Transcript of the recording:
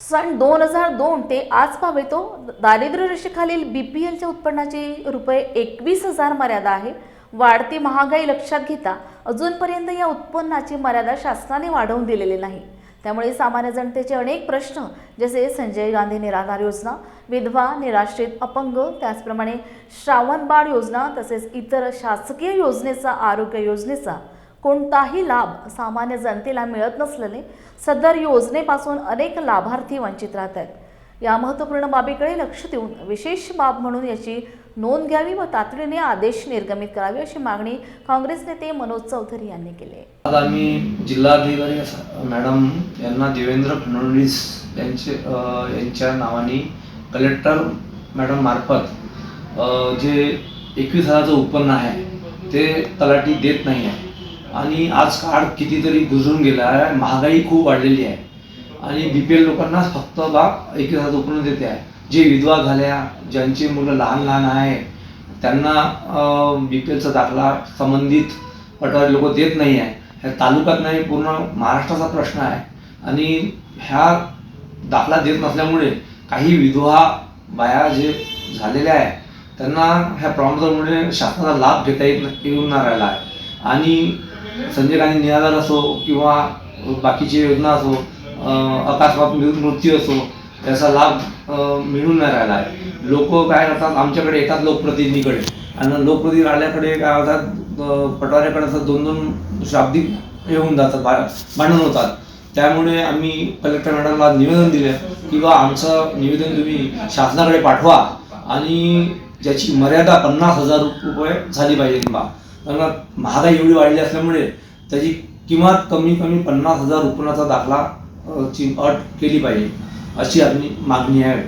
सन दोन हजार दोन ते आज पावेतो दारिद्र्य रेषेखालील बी पी एलच्या उत्पन्नाची रुपये एकवीस हजार मर्यादा आहे. वाढती महागाई लक्षात घेता अजूनपर्यंत या उत्पन्नाची मर्यादा शासनाने वाढवून दिलेली नाही. त्यामुळे सामान्य जनतेचे अनेक प्रश्न जसे संजय गांधी निराधार योजना विधवा निराश्रित अपंग त्याचप्रमाणे श्रावण बाळ योजना तसेच इतर शासकीय योजनेचा आरोग्य योजनेचा कोणताही लाभ सामान्य जनतेला मिळत नसल्याने सदर योजनेपासून अनेक लाभार्थी वंचित राहत आहेत या महत्त्वपूर्ण बाबीकडे लक्ष देऊन विशेष बाब म्हणून याची नोंद घ्यावी व तातडीने आदेश निर्गमित करावे अशी मागणी काँग्रेस नेते मनोज चौधरी यांनी केली आज आम्ही जिल्हाधिकारी मॅडम यांना देवेंद्र फडणवीस यांचे यांच्या नावाने कलेक्टर मॅडम मार्फत जे एकवीस हजाराचं उत्पन्न आहे ते तलाठी देत नाही आहे. आणि आज काळ कितीतरी गुजरून गेला आहे. महागाई खूप वाढलेली आहे. आणि बी पी एल लोकांना फक्त बा एक हजार देते आहे. जे विधवा झाल्या ज्यांची मुलं लहान लहान आहे त्यांना बी पी एलचा दाखला संबंधित पटवारी लोक देत नाही आहे. ह्या तालुक्यात नाही पूर्ण महाराष्ट्राचा प्रश्न आहे. आणि ह्या दाखला देत नसल्यामुळे काही विधवा बाया जे झालेल्या आहे त्यांना ह्या प्रॉब्लेममुळे शासनाचा लाभ घेता येत येऊन नाही राहिला आहे. आणि संजय गांधी निराधार असो किंवा बाकीची योजना असो अकस्मात मृत्यू असो त्याचा लाभ मिळून नाही राहिला आहे. लोक काय करतात आमच्याकडे येतात लोकप्रतिनिधीकडे. आणि लोकप्रतिनिधी आल्याकडे काय होतात पटवाऱ्याकडे असं दोन दोन शाब्दिक हे होऊन जातात भा- भांडण होतात. त्यामुळे आम्ही कलेक्टर मॅडमला निवेदन दिलं की बा आमचं निवेदन तुम्ही शासनाकडे पाठवा. आणि ज्याची मर्यादा पन्नास हजार रुपये झाली पाहिजे बा कारण महागाई एवढी वाढली असल्यामुळे त्याची किंमत कमी कमी पन्नास हजार रुपयाचा दाखला ची अट केली पाहिजे अशी आपली मागणी आहे.